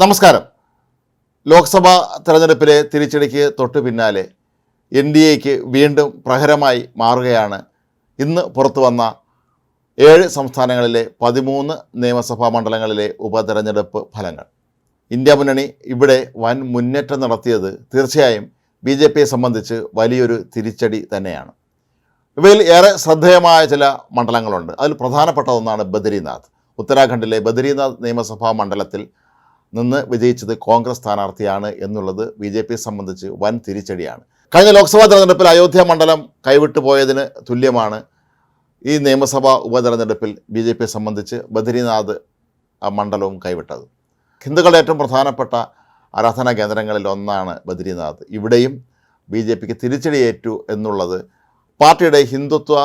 നമസ്കാരം. ലോക്സഭാ തെരഞ്ഞെടുപ്പിലെ തിരിച്ചടിക്ക് തൊട്ടു പിന്നാലെ എൻ ഡി എക്ക് വീണ്ടും പ്രഹരമായി മാറുകയാണ്. ഇന്ന് പുറത്തു വന്ന ഏഴ് സംസ്ഥാനങ്ങളിലെ പതിമൂന്ന് നിയമസഭാ മണ്ഡലങ്ങളിലെ ഉപതെരഞ്ഞെടുപ്പ് ഫലങ്ങൾ. ഇന്ത്യ മുന്നണി ഇവിടെ വൻ മുന്നേറ്റം നടത്തിയത് തീർച്ചയായും ബി ജെ പിയെ സംബന്ധിച്ച് വലിയൊരു തിരിച്ചടി തന്നെയാണ്. ഇവയിൽ ഏറെ ശ്രദ്ധേയമായ ചില മണ്ഡലങ്ങളുണ്ട്. അതിൽ പ്രധാനപ്പെട്ട ഒന്നാണ് ബദരീനാഥ്. ഉത്തരാഖണ്ഡിലെ ബദരീനാഥ് നിയമസഭാ മണ്ഡലത്തിൽ നിന്ന് വിജയിച്ചത് കോൺഗ്രസ് സ്ഥാനാർത്ഥിയാണ് എന്നുള്ളത് ബി ജെ പിയെ സംബന്ധിച്ച് വൻ തിരിച്ചടിയാണ്. കഴിഞ്ഞ ലോക്സഭാ തെരഞ്ഞെടുപ്പിൽ അയോധ്യ മണ്ഡലം കൈവിട്ടു പോയതിന് തുല്യമാണ്. ഈ നിയമസഭാ ഉപതെരഞ്ഞെടുപ്പിൽ ബി ജെ പിയെ സംബന്ധിച്ച് ബദരീനാഥ് മണ്ഡലവും കൈവിട്ടത്. ഹിന്ദുക്കളുടെ ഏറ്റവും പ്രധാനപ്പെട്ട ആരാധനാ കേന്ദ്രങ്ങളിൽ ഒന്നാണ് ബദരീനാഥ്. ഇവിടെയും ബി ജെ പിക്ക് തിരിച്ചടിയേറ്റു എന്നുള്ളത് പാർട്ടിയുടെ ഹിന്ദുത്വ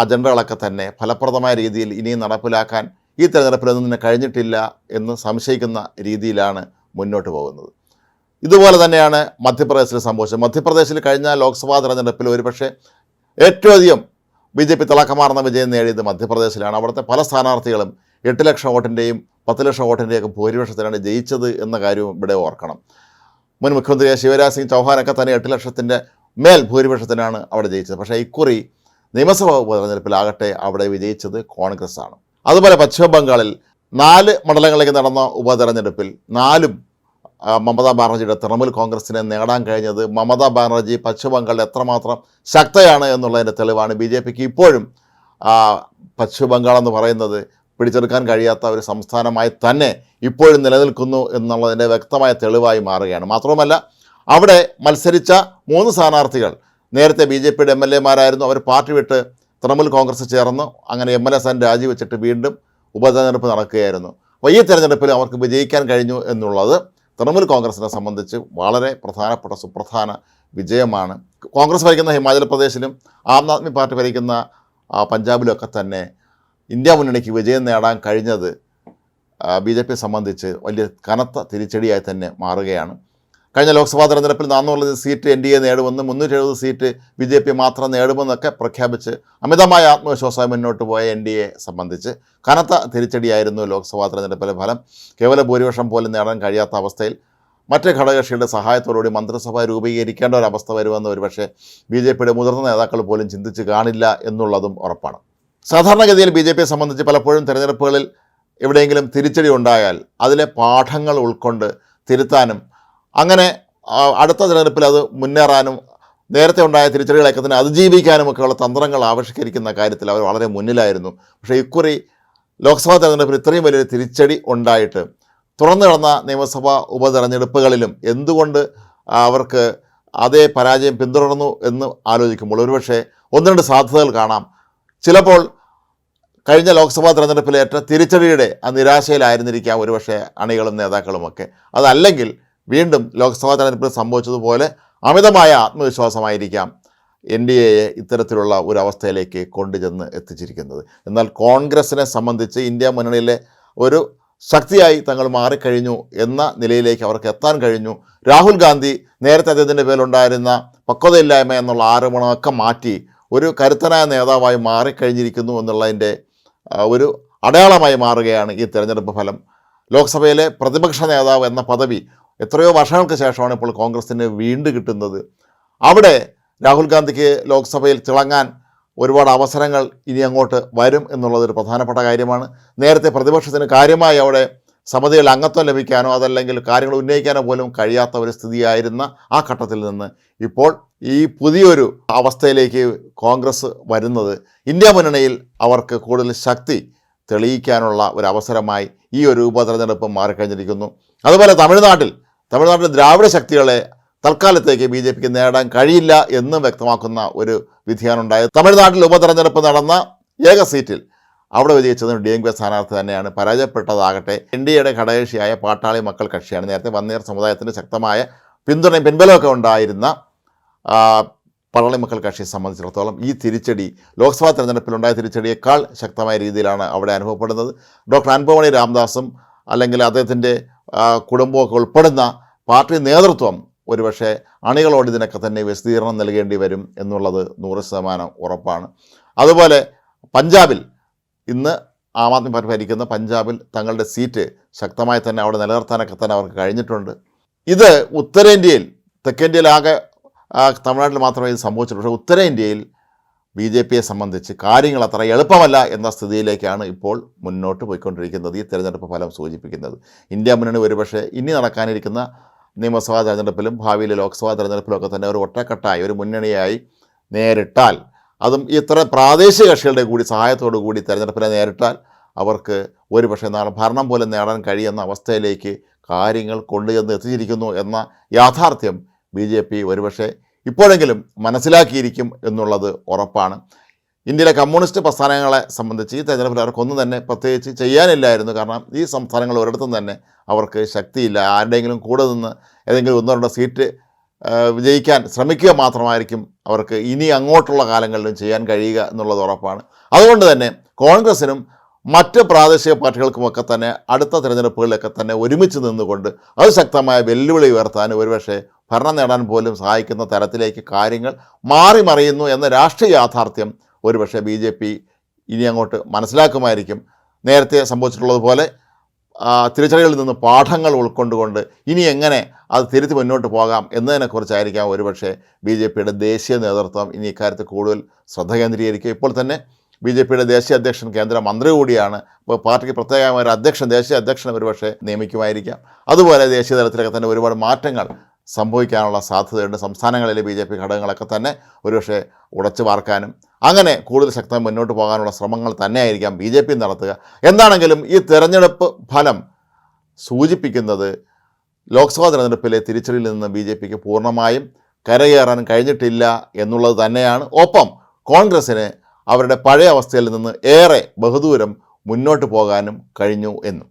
അജണ്ടകളൊക്കെ തന്നെ ഫലപ്രദമായ രീതിയിൽ ഇനിയും നടപ്പിലാക്കാൻ ഈ തെരഞ്ഞെടുപ്പിലൊന്നും തന്നെ കഴിഞ്ഞിട്ടില്ല എന്ന് സംശയിക്കുന്ന രീതിയിലാണ് മുന്നോട്ട് പോകുന്നത്. ഇതുപോലെ തന്നെയാണ് മധ്യപ്രദേശിൽ സംഭവിച്ചത് മധ്യപ്രദേശിൽ കഴിഞ്ഞ ലോക്സഭാ തെരഞ്ഞെടുപ്പിൽ ഒരുപക്ഷെ ഏറ്റവും അധികം ബി ജെ പി തിളക്കമാർന്ന വിജയം നേടിയത് മധ്യപ്രദേശിലാണ്. അവിടുത്തെ പല സ്ഥാനാർത്ഥികളും എട്ട് ലക്ഷം വോട്ടിന്റെയും പത്ത് ലക്ഷം വോട്ടിന്റെയൊക്കെ ഭൂരിപക്ഷത്തിലാണ് ജയിച്ചത് എന്ന കാര്യവും ഇവിടെ ഓർക്കണം. മുൻ മുഖ്യമന്ത്രി ശിവരാജ് സിംഗ് ചൗഹാനൊക്കെ തന്നെ എട്ട് ലക്ഷത്തിന്റെ മേൽ ഭൂരിപക്ഷത്തിനാണ് അവിടെ ജയിച്ചത്. പക്ഷേ ഇക്കുറി നിയമസഭാ ഉപതെരഞ്ഞെടുപ്പിലാകട്ടെ അവിടെ വിജയിച്ചത് കോൺഗ്രസ് ആണ് അതുപോലെ പശ്ചിമ ബംഗാളിൽ നാല് മണ്ഡലങ്ങളിലേക്ക് നടന്ന ഉപതെരഞ്ഞെടുപ്പിൽ നാലും മമതാ ബാനർജിയുടെ തൃണമൂൽ കോൺഗ്രസിനെ നേടാൻ കഴിഞ്ഞത് മമതാ ബാനർജി പശ്ചിമ ബംഗാളിൽ എത്രമാത്രം ശക്തയാണ് എന്നുള്ളതിന്റെ തെളിവാണ് ബി ജെ പിക്ക് ഇപ്പോഴും പശ്ചിമ ബംഗാൾ എന്ന് പറയുന്നത് പിടിച്ചെടുക്കാൻ കഴിയാത്ത ഒരു സംസ്ഥാനമായി തന്നെ ഇപ്പോഴും നിലനിൽക്കുന്നു എന്നുള്ളതിന്റെ വ്യക്തമായ തെളിവായി മാറുകയാണ്. മാത്രവുമല്ല അവിടെ മത്സരിച്ച മൂന്ന് സ്ഥാനാർത്ഥികൾ നേരത്തെ ബി ജെ പിയുടെ എം എൽ എമാരായിരുന്നു അവർ പാർട്ടി വിട്ട് തൃണമൂൽ കോൺഗ്രസ് ചേർന്ന് അങ്ങനെ എം എൽ എ സ്ഥാനം രാജിവെച്ചിട്ട് വീണ്ടും ഉപതെരഞ്ഞെടുപ്പ് നടക്കുകയായിരുന്നു. അപ്പോൾ ഈ തെരഞ്ഞെടുപ്പിൽ അവർക്ക് വിജയിക്കാൻ കഴിഞ്ഞു എന്നുള്ളത് തൃണമൂൽ കോൺഗ്രസിനെ സംബന്ധിച്ച് വളരെ പ്രധാനപ്പെട്ട സുപ്രധാന വിജയമാണ്. കോൺഗ്രസ് ഭരിക്കുന്ന ഹിമാചൽ പ്രദേശിലും ആം ആദ്മി പാർട്ടി ഭരിക്കുന്ന പഞ്ചാബിലൊക്കെ തന്നെ ഇന്ത്യ മുന്നണിക്ക് വിജയം നേടാൻ കഴിഞ്ഞത് ബി ജെ പിയെ സംബന്ധിച്ച് വലിയ കനത്ത തിരിച്ചടിയായി തന്നെ മാറുകയാണ്. കഴിഞ്ഞ ലോക്സഭാ തെരഞ്ഞെടുപ്പിൽ നാനൂറ് സീറ്റ് എൻ ഡി എ നേടുമെന്ന് മുന്നൂറ്റി എഴുപത് സീറ്റ് ബി ജെ പി മാത്രം നേടുമെന്നൊക്കെ പ്രഖ്യാപിച്ച് അമിതമായ ആത്മവിശ്വാസമായി മുന്നോട്ട് പോയ എൻ ഡി എ സംബന്ധിച്ച് കനത്ത തിരിച്ചടിയായിരുന്നു ലോക്സഭാ തെരഞ്ഞെടുപ്പിലെ ഫലം. കേവല ഭൂരിപക്ഷം പോലും നേടാൻ കഴിയാത്ത അവസ്ഥയിൽ മറ്റ് ഘടകകക്ഷികളുടെ സഹായത്തോടുകൂടി മന്ത്രിസഭ രൂപീകരിക്കേണ്ട ഒരവസ്ഥ വരുമെന്ന് ഒരുപക്ഷെ ബി ജെ പിയുടെ മുതിർന്ന നേതാക്കൾ പോലും ചിന്തിച്ച് കാണില്ല എന്നുള്ളതും ഉറപ്പാണ്. സാധാരണഗതിയിൽ ബി ജെ പിയെ സംബന്ധിച്ച് പലപ്പോഴും തെരഞ്ഞെടുപ്പുകളിൽ എവിടെയെങ്കിലും തിരിച്ചടി ഉണ്ടായാൽ അതിലെ പാഠങ്ങൾ ഉൾക്കൊണ്ട് തിരുത്താനും അങ്ങനെ അടുത്ത തിരഞ്ഞെടുപ്പിൽ അത് മുന്നേറാനും നേരത്തെ ഉണ്ടായ തിരിച്ചടികളൊക്കെ തന്നെ അതിജീവിക്കാനും ഒക്കെയുള്ള തന്ത്രങ്ങൾ ആവിഷ്കരിക്കുന്ന കാര്യത്തിൽ അവർ വളരെ മുന്നിലായിരുന്നു. പക്ഷേ ഇക്കുറി ലോക്സഭാ തെരഞ്ഞെടുപ്പിൽ ഇത്രയും വലിയൊരു തിരിച്ചടി ഉണ്ടായിട്ട് തുറന്നു കിടന്ന നിയമസഭാ ഉപതെരഞ്ഞെടുപ്പുകളിലും എന്തുകൊണ്ട് അവർക്ക് അതേ പരാജയം പിന്തുടർന്നു എന്ന് ആലോചിക്കുമ്പോൾ ഒരുപക്ഷെ ഒന്ന് രണ്ട് സാധ്യതകൾ കാണാം. ചിലപ്പോൾ കഴിഞ്ഞ ലോക്സഭാ തെരഞ്ഞെടുപ്പിലേറ്റ തിരിച്ചടിയുടെ ആ നിരാശയിലായിരുന്നിരിക്കാം ഒരുപക്ഷെ അണികളും നേതാക്കളുമൊക്കെ. അതല്ലെങ്കിൽ വീണ്ടും ലോക്സഭാ തെരഞ്ഞെടുപ്പിൽ സംഭവിച്ചതുപോലെ അമിതമായ ആത്മവിശ്വാസമായിരിക്കാം എൻ ഡി എയെ ഇത്തരത്തിലുള്ള ഒരു അവസ്ഥയിലേക്ക് കൊണ്ടുചെന്ന് എത്തിച്ചിരിക്കുന്നത്. എന്നാൽ കോൺഗ്രസിനെ സംബന്ധിച്ച് ഇന്ത്യ മുന്നണിയിലെ ഒരു ശക്തിയായി തങ്ങൾ മാറിക്കഴിഞ്ഞു എന്ന നിലയിലേക്ക് അവർക്ക് എത്താൻ കഴിഞ്ഞു. രാഹുൽ ഗാന്ധി നേരത്തെ അദ്ദേഹത്തിന്റെ പേരിലുണ്ടായിരുന്ന പക്വതയില്ലായ്മ എന്നുള്ള ആരോപണമൊക്കെ മാറ്റി ഒരു കരുത്തനായ നേതാവായി മാറിക്കഴിഞ്ഞിരിക്കുന്നു എന്നുള്ളതിന്റെ ഒരു അടയാളമായി മാറുകയാണ് ഈ തെരഞ്ഞെടുപ്പ് ഫലം. ലോക്സഭയിലെ പ്രതിപക്ഷ നേതാവ് എന്ന പദവി എത്രയോ വർഷങ്ങൾക്ക് ശേഷമാണ് ഇപ്പോൾ കോൺഗ്രസിന് വീണ്ടും കിട്ടുന്നത്. അവിടെ രാഹുൽ ഗാന്ധിക്ക് ലോക്സഭയിൽ തിളങ്ങാൻ ഒരുപാട് അവസരങ്ങൾ ഇനി അങ്ങോട്ട് വരും എന്നുള്ളതൊരു പ്രധാനപ്പെട്ട കാര്യമാണ്. നേരത്തെ പ്രതിപക്ഷത്തിന് കാര്യമായി അവിടെ സമിതിയിൽ അംഗത്വം ലഭിക്കാനോ അതല്ലെങ്കിൽ കാര്യങ്ങൾ ഉന്നയിക്കാനോ പോലും കഴിയാത്ത ഒരു സ്ഥിതിയായിരുന്ന ആ ഘട്ടത്തിൽ നിന്ന് ഇപ്പോൾ ഈ പുതിയൊരു അവസ്ഥയിലേക്ക് കോൺഗ്രസ് വരുന്നത്. ഇന്ത്യ മുന്നണിയിൽ അവർക്ക് കൂടുതൽ ശക്തി തെളിയിക്കാനുള്ള ഒരു അവസരമായി ഈ ഒരു ഉപതെരഞ്ഞെടുപ്പ് മാറിക്കഴിഞ്ഞിരിക്കുന്നു. അതുപോലെ തമിഴ്നാട്ടിൽ തമിഴ്നാട്ടിൽ ദ്രാവിഡ ശക്തികളെ തൽക്കാലത്തേക്ക് ബി ജെ പിക്ക് നേടാൻ കഴിയില്ല എന്നും വ്യക്തമാക്കുന്ന ഒരു വിധിയാണ് ഉണ്ടായത്. തമിഴ്നാട്ടിൽ ഉപതെരഞ്ഞെടുപ്പ് നടന്ന ഏക സീറ്റിൽ അവിടെ വിജയിച്ചത് ഡി എം കെ സ്ഥാനാർത്ഥി തന്നെയാണ് പരാജയപ്പെട്ടതാകട്ടെ. എൻ ഡി എയുടെ ഘടകകക്ഷിയായ പാട്ടാളി മക്കൾ കക്ഷിയാണ്. നേരത്തെ വന്നിയർ സമുദായത്തിന് ശക്തമായ പിന്തുണയും പിൻബലമൊക്കെ ഉണ്ടായിരുന്ന പാട്ടാളി മക്കൾ കക്ഷിയെ സംബന്ധിച്ചിടത്തോളം ഈ തിരിച്ചടി ലോക്സഭാ തെരഞ്ഞെടുപ്പിലുണ്ടായ തിരിച്ചടിയേക്കാൾ ശക്തമായ രീതിയിലാണ് അവിടെ അനുഭവപ്പെടുന്നത്. ഡോക്ടർ അൻപമണി രാംദാസും അല്ലെങ്കിൽ അദ്ദേഹത്തിന്റെ കുടുംബമൊക്കെ ഉൾപ്പെടുന്ന പാർട്ടി നേതൃത്വം ഒരുപക്ഷെ അണികളോട് ഇതിനൊക്കെ തന്നെ വിശദീകരണം നൽകേണ്ടി വരും എന്നുള്ളത് നൂറ് ശതമാനം ഉറപ്പാണ്. അതുപോലെ പഞ്ചാബിൽ ഇന്ന് ആം ആദ്മി പാർട്ടി ഭരിക്കുന്ന പഞ്ചാബിൽ തങ്ങളുടെ സീറ്റ് ശക്തമായി തന്നെ അവിടെ നിലനിർത്താനൊക്കെ തന്നെ അവർക്ക് കഴിഞ്ഞിട്ടുണ്ട്. ഇത് ഉത്തരേന്ത്യയിൽ തെക്കേന്ത്യയിലാകെ തമിഴ്നാട്ടിൽ മാത്രമേ ഇത് സംഭവിച്ചിട്ടുള്ളൂ. പക്ഷേ ഉത്തരേന്ത്യയിൽ ബി ജെ പിയെ സംബന്ധിച്ച് കാര്യങ്ങൾ അത്ര എളുപ്പമല്ല എന്ന സ്ഥിതിയിലേക്കാണ് ഇപ്പോൾ മുന്നോട്ട് പോയിക്കൊണ്ടിരിക്കുന്നത് ഈ തെരഞ്ഞെടുപ്പ് ഫലം സൂചിപ്പിക്കുന്നത്. ഇന്ത്യ മുന്നണി ഒരുപക്ഷെ ഇനി നടക്കാനിരിക്കുന്ന നിയമസഭാ തെരഞ്ഞെടുപ്പിലും ഭാവിയിലെ ലോക്സഭാ തെരഞ്ഞെടുപ്പിലും ഒക്കെ തന്നെ ഒരു ഒറ്റക്കെട്ടായി ഒരു മുന്നണിയായി നേരിട്ടാൽ അതും ഇത്ര പ്രാദേശിക കക്ഷികളുടെ കൂടി സഹായത്തോടു കൂടി തെരഞ്ഞെടുപ്പിനെ നേരിട്ടാൽ അവർക്ക് ഒരുപക്ഷെ ഭരണം പോലും നേടാൻ കഴിയുന്ന അവസ്ഥയിലേക്ക് കാര്യങ്ങൾ കൊണ്ടുചെന്ന് എത്തിച്ചിരിക്കുന്നു എന്ന യാഥാർത്ഥ്യം ബി ജെ പി ഒരുപക്ഷെ ഇപ്പോഴെങ്കിലും മനസ്സിലാക്കിയിരിക്കും എന്നുള്ളത് ഉറപ്പാണ്. ഇന്ത്യയിലെ കമ്മ്യൂണിസ്റ്റ് പ്രസ്ഥാനങ്ങളെ സംബന്ധിച്ച് ഈ തെരഞ്ഞെടുപ്പിൽ അവർക്കൊന്നും തന്നെ പ്രത്യേകിച്ച് ചെയ്യാനില്ലായിരുന്നു. കാരണം ഈ സംസ്ഥാനങ്ങൾ ഒരിടത്തും തന്നെ അവർക്ക് ശക്തിയില്ല. ആരുടെയെങ്കിലും കൂടെ നിന്ന് ഏതെങ്കിലും ഒന്നോ രണ്ടോ സീറ്റ് വിജയിക്കാൻ ശ്രമിക്കുക മാത്രമായിരിക്കും അവർക്ക് ഇനി അങ്ങോട്ടുള്ള കാലങ്ങളിലും ചെയ്യാൻ കഴിയുക എന്നുള്ളത് ഉറപ്പാണ്. അതുകൊണ്ട് തന്നെ കോൺഗ്രസിനും മറ്റ് പ്രാദേശിക പാർട്ടികൾക്കുമൊക്കെ തന്നെ അടുത്ത തിരഞ്ഞെടുപ്പുകളിലൊക്കെ തന്നെ ഒരുമിച്ച് നിന്നുകൊണ്ട് അത് ശക്തമായ വെല്ലുവിളി ഉയർത്താൻ ഒരുപക്ഷെ ഭരണം നേടാൻ പോലും സഹായിക്കുന്ന തരത്തിലേക്ക് കാര്യങ്ങൾ മാറി മറിയുന്നു എന്ന രാഷ്ട്രീയ യാഥാർത്ഥ്യം ഒരുപക്ഷെ ബി ജെ പി ഇനി അങ്ങോട്ട് മനസ്സിലാക്കുമായിരിക്കും. നേരത്തെ സംഭവിച്ചിട്ടുള്ളതുപോലെ തിരിച്ചറികളിൽ നിന്ന് പാഠങ്ങൾ ഉൾക്കൊണ്ടുകൊണ്ട് ഇനി എങ്ങനെ അത് തിരുത്തി മുന്നോട്ട് പോകാം എന്നതിനെക്കുറിച്ചായിരിക്കാം ഒരുപക്ഷെ ബി ജെ പിയുടെ ദേശീയ നേതൃത്വം ഇനി ഇക്കാര്യത്തിൽ കൂടുതൽ ശ്രദ്ധ കേന്ദ്രീകരിക്കുക. ഇപ്പോൾ തന്നെ ബി ജെ പിയുടെ ദേശീയ അധ്യക്ഷൻ കേന്ദ്ര മന്ത്രി കൂടിയാണ്. അപ്പോൾ പാർട്ടിക്ക് പ്രത്യേകമായ ഒരു അധ്യക്ഷൻ ദേശീയ അധ്യക്ഷൻ ഒരുപക്ഷെ നിയമിക്കുമായിരിക്കാം. അതുപോലെ ദേശീയ തലത്തിലൊക്കെ തന്നെ ഒരുപാട് മാറ്റങ്ങൾ സംഭവിക്കാനുള്ള സാധ്യതയുണ്ട്. സംസ്ഥാനങ്ങളിലെ ബി ജെ പി ഘടകങ്ങളൊക്കെ തന്നെ ഒരുപക്ഷെ ഉടച്ചു വാർക്കാനും അങ്ങനെ കൂടുതൽ ശക്തമായി മുന്നോട്ട് പോകാനുള്ള ശ്രമങ്ങൾ തന്നെയായിരിക്കാം ബി ജെ പി നടത്തുക. എന്താണെങ്കിലും ഈ തെരഞ്ഞെടുപ്പ് ഫലം സൂചിപ്പിക്കുന്നത് ലോക്സഭാ തെരഞ്ഞെടുപ്പിലെ തിരിച്ചടിയിൽ നിന്ന് ബി ജെ പിക്ക് പൂർണമായും കരകയറാൻ കഴിഞ്ഞിട്ടില്ല എന്നുള്ളത് തന്നെയാണ്. ഒപ്പം കോൺഗ്രസ്സിന് അവരുടെ പഴയ അവസ്ഥയിൽ നിന്ന് ഏറെ ബഹുദൂരം മുന്നോട്ട് പോകാനും കഴിഞ്ഞു എന്നും.